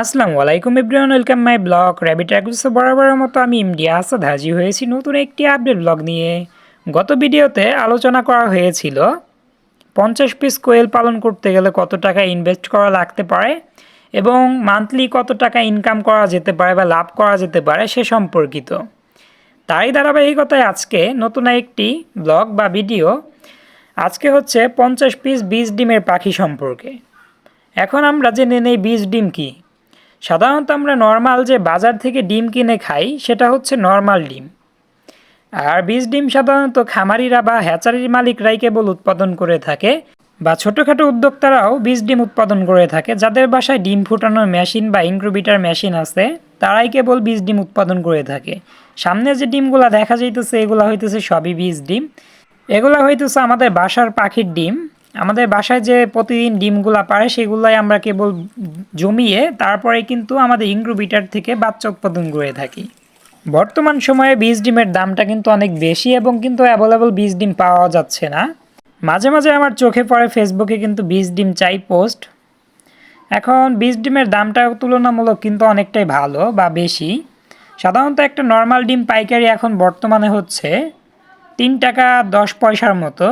আসসালামু আলাইকুম everyone, welcome my blog. Rabbit অ্যাগুসে বরাবরের মতো আমি ইন্ডিয়া আসাদ হাজির হয়েছি নতুন একটি আপডেট ব্লগ নিয়ে। গত ভিডিওতে আলোচনা করা হয়েছিল, পঞ্চাশ পিস কোয়েল পালন করতে গেলে কত টাকা ইনভেস্ট করা লাগতে পারে এবং মান্থলি কত টাকা ইনকাম করা যেতে পারে বা লাভ করা যেতে পারে সে সম্পর্কিত। তারই ধারাবাহিকতায় আজকে নতুন একটি ব্লগ বা ভিডিও আজকে হচ্ছে পঞ্চাশ পিস বীজ ডিমের পাখি সম্পর্কে। এখন আমরা জেনে নেই বীজ ডিম কি। সাধারণত আমরা নর্মাল যে বাজার থেকে ডিম কিনে খাই, সেটা হচ্ছে নর্মাল ডিম। আর বীজ ডিম সাধারণত খামারিরা বা হ্যাচারির মালিকরাই কেবল উৎপাদন করে থাকে বা ছোটোখাটো উদ্যোক্তারাও বীজ ডিম উৎপাদন করে থাকে, যাদের বাসায় ডিম ফুটানোর মেশিন বা ইনক্রুবিটার মেশিন আছে, তারাই কেবল বীজ ডিম উৎপাদন করে থাকে। সামনে যে ডিমগুলা দেখা যাইতেছে, এগুলা হইতেছে সবই বীজ ডিম। এগুলা হইতেছে আমাদের বাসার পাখির ডিম। আমাদের বাসায় যে প্রতিদিন ডিমগুলা পারে সেগুলাই আমরা কেবল জমিয়ে তারপরে কিন্তু আমাদের ইনক্রুবিটার থেকে বাচ্চা উৎপাদন করে থাকি। বর্তমান সময়ে বীজ ডিমের দামটা কিন্তু অনেক বেশি এবং কিন্তু অ্যাভেলেবল বীজ ডিম পাওয়া যাচ্ছে না। মাঝে মাঝে আমার চোখে পড়ে ফেসবুকে কিন্তু বীজ ডিম চাই পোস্ট। এখন বীজ ডিমের দামটা তুলনামূলক কিন্তু অনেকটাই ভালো বা বেশি। সাধারণত একটা নর্মাল ডিম পাইকারি এখন বর্তমানে হচ্ছে তিন টাকা দশ পয়সার মতো।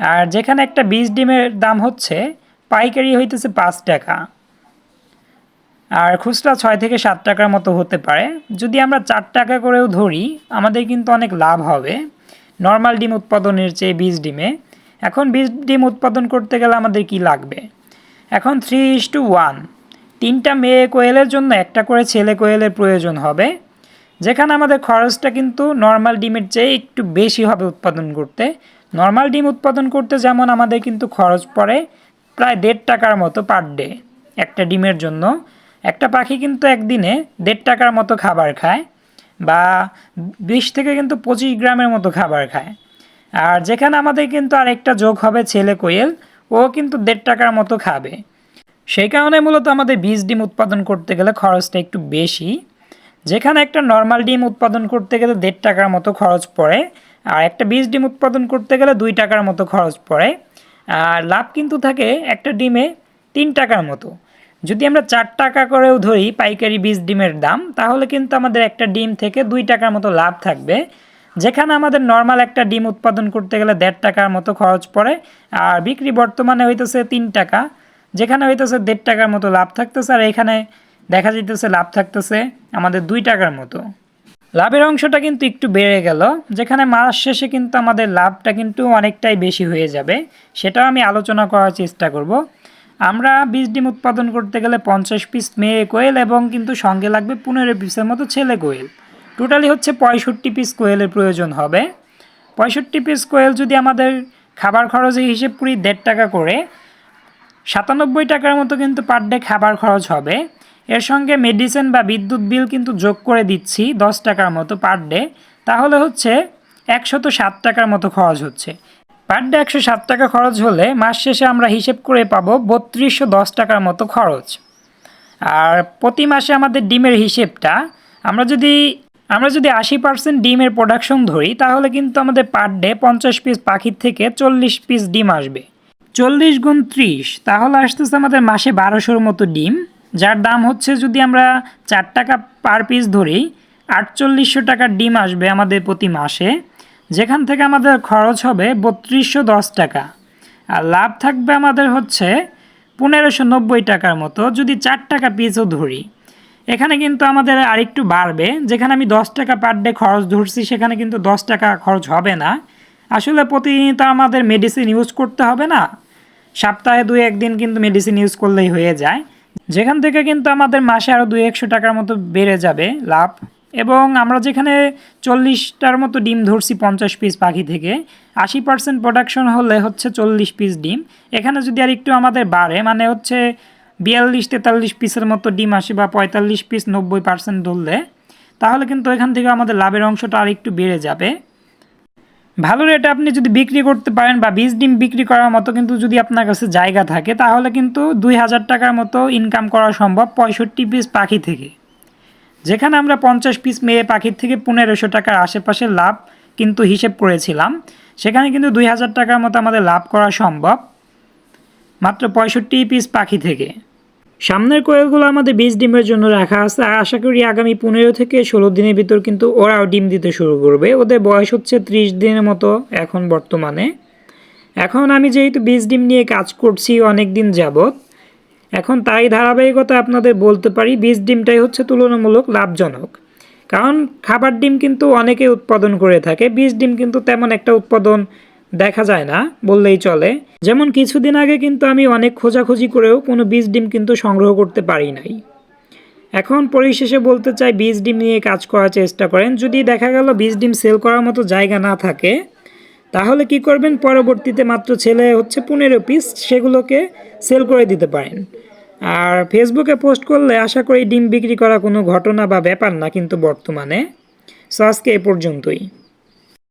আর যেখানে একটা বীজ ডিমের দাম হচ্ছে, পাইকারি হইতেছে পাঁচ টাকা। আর খুচরা ছয় থেকে সাত টাকার মতো হতে পারে। যদি আমরা চার টাকা করেও ধরি, আমাদের কিন্তু অনেক লাভ হবে। নর্মাল ডিম উৎপাদনের চেয়ে বীজ ডিমে। এখন বীজ ডিম উৎপাদন করতে গেলে আমাদের কি লাগবে? এখন থ্রি ইস টু ওয়ান তিনটা মেয়ে কোয়েলের জন্য একটা করে ছেলে কোয়েলের প্রয়োজন হবে। যেখানে আমাদের খরচটা কিন্তু নর্মাল ডিমের চেয়ে একটু বেশি হবে উৎপাদন করতে। নর্মাল ডিম উৎপাদন করতে যেমন আমাদের কিন্তু খরচ পড়ে প্রায় দেড় টাকার মতো পার ডে একটা ডিমের জন্য। একটা পাখি কিন্তু একদিনে দেড় টাকার মতো খাবার খায় বা বিশ থেকে কিন্তু পঁচিশ গ্রামের মতো খাবার খায়। আর যেখানে আমাদের কিন্তু আরেকটা যোগ হবে ছেলে কোয়েল, ও কিন্তু দেড় টাকার মতো খাবে। সেই কারণে মূলত আমাদের বীজ ডিম উৎপাদন করতে গেলে খরচটা একটু বেশি। যেখানে একটা নর্মাল ডিম উৎপাদন করতে গেলে দেড় টাকার মতো খরচ পড়ে, আর একটা বীজ ডিম উৎপাদন করতে গেলে দুই টাকার মতো খরচ পড়ে, আর লাভ কিন্তু থাকে একটা ডিমে তিন টাকার মতো। যদি আমরা চার টাকা করেও ধরি পাইকারি বীজ ডিমের দাম, তাহলে কিন্তু আমাদের একটা ডিম থেকে দুই টাকার মতো লাভ থাকবে। যেখানে আমাদের নর্মাল একটা ডিম উৎপাদন করতে গেলে দেড় টাকার মতো খরচ পড়ে, আর বিক্রি বর্তমানে হইতেছে তিন টাকা। যেখানে হইতেছে দেড় টাকার মতো লাভ থাকতেছে, আর এখানে দেখা যেতেছে লাভ থাকতেছে আমাদের দুই টাকার মতো। লাভের অংশটা কিন্তু একটু বেড়ে গেল, যেখানে মাস শেষে কিন্তু আমাদের লাভটা কিন্তু অনেকটাই বেশি হয়ে যাবে, সেটাও আমি আলোচনা করার চেষ্টা করব। আমরা বীজ ডিম উৎপাদন করতে গেলে পঞ্চাশ পিস মেয়ে কোয়েল এবং কিন্তু সঙ্গে লাগবে পনেরো পিসের মতো ছেলে কোয়েল। টোটালি হচ্ছে পঁয়ষট্টি পিস কোয়েলের প্রয়োজন হবে। পঁয়ষট্টি পিস কোয়েল যদি আমাদের খাবার খরচের হিসেব করি দেড় টাকা করে, সাতানব্বই টাকার মতো কিন্তু পার ডে খাবার খরচ হবে। এর সঙ্গে মেডিসিন বা বিদ্যুৎ বিল কিন্তু যোগ করে দিচ্ছি দশ টাকার মতো পার ডে। তাহলে হচ্ছে একশত সাত টাকার মতো খরচ হচ্ছে। পার ডে একশো সাত টাকা খরচ হলে মাস শেষে আমরা হিসেব করে পাবো বত্রিশশো দশ টাকার মতো খরচ। আর প্রতি মাসে আমাদের ডিমের হিসেবটা, আমরা যদি আমরা যদি আশি পার্সেন্ট ডিমের প্রোডাকশন ধরি, তাহলে কিন্তু আমাদের পার ডে পঞ্চাশ পিস পাখির থেকে চল্লিশ পিস ডিম আসবে। চল্লিশ গুণ ত্রিশ, তাহলে আসতেছে আমাদের মাসে বারোশোর মতো ডিম। যার দাম হচ্ছে যদি আমরা চার টাকা পার পিস ধরি, আটচল্লিশশো টাকার ডিম আসবে আমাদের প্রতি মাসে, যেখান থেকে আমাদের খরচ হবে বত্রিশশো দশ টাকা। আর লাভ থাকবে আমাদের হচ্ছে পনেরোশো নব্বই টাকার মতো, যদি চার টাকা পিসও ধরি। এখানে কিন্তু আমাদের আরেকটু বাড়বে, যেখানে আমি দশ টাকা পার ডে খরচ ধরছি, সেখানে কিন্তু দশ টাকা খরচ হবে না। আসলে প্রতিদিন তো আমাদের মেডিসিন ইউজ করতে হবে না। সপ্তাহে দুই একদিন কিন্তু মেডিসিন ইউজ করলেই হয়ে যায়। যেখান থেকে কিন্তু আমাদের মাসে আরও দুই একশো টাকার মতো বেড়ে যাবে লাভ। এবং আমরা যেখানে চল্লিশটার মতো ডিম ধরছি পঞ্চাশ পিস পাখি থেকে, আশি পার্সেন্ট প্রোডাকশন হলে হচ্ছে চল্লিশ পিস ডিম। এখানে যদি আর একটু আমাদের বাড়ে মানে হচ্ছে বিয়াল্লিশ, তেতাল্লিশ পিসের মতো ডিম আসে বা পঁয়তাল্লিশ পিস নব্বই পার্সেন্ট ধরলে, তাহলে কিন্তু এখান থেকে আমাদের লাভের অংশটা আর একটু বেড়ে যাবে। ভালো রেটে আপনি যদি বিক্রি করতে পারেন বা বীজ ডিম বিক্রি করার মতো কিন্তু যদি আপনার কাছে জায়গা থাকে, তাহলে কিন্তু দুই হাজার টাকার মতো ইনকাম করা সম্ভব পঁয়ষট্টি পিস পাখি থেকে। যেখানে আমরা পঞ্চাশ পিস মেয়ে পাখির থেকে পনেরোশো টাকার আশেপাশে লাভ কিন্তু হিসেব করেছিলাম, সেখানে কিন্তু দুই হাজার টাকার মতো আমাদের লাভ করা সম্ভব। মাত্র পঁয়ষট্টি পিস পাখি থেকে। সামনের কোয়েলগুলো আমাদের বিশ ডিমের জন্য রাখা আছে। আশা করি আগামী পনেরো থেকে ষোলো দিনের ভিতর কিন্তু ওরাও ডিম দিতে শুরু করবে। ওদের বয়স হচ্ছে ত্রিশ দিনের মতো এখন বর্তমানে। এখন আমি যেহেতু বিশ ডিম নিয়ে কাজ করছি অনেক দিন যাবৎ, এখন তাই ধারাবাহিকতা আপনাদের বলতে পারি বীজ ডিমটাই হচ্ছে তুলনামূলক লাভজনক। কারণ খাবার ডিম কিন্তু অনেকে উৎপাদন করে থাকে বীজ ডিম কিন্তু তেমন একটা উৎপাদন দেখা যায় না, বললেই চলে। যেমন কিছুদিন আগে কিন্তু আমি অনেক খোঁজাখুঁজি করেও কোনো বীজ ডিম কিন্তু সংগ্রহ করতে পারি নাই। এখন পরিশেষে বলতে চাই, বীজ ডিম নিয়ে কাজ করার চেষ্টা করেন। যদি দেখা গেল বীজ ডিম সেল করার মতো জায়গা না থাকে, তাহলে কি করবেন? পরবর্তীতে মাত্র ছেলে হচ্ছে পনেরো পিস সেগুলোকে সেল করে দিতে পারেন। আর ফেসবুকে পোস্ট করলে আশা করি ডিম বিক্রি করা কোনো ঘটনা বা ব্যাপার না কিন্তু বর্তমানে। সো আজকে এ পর্যন্তই।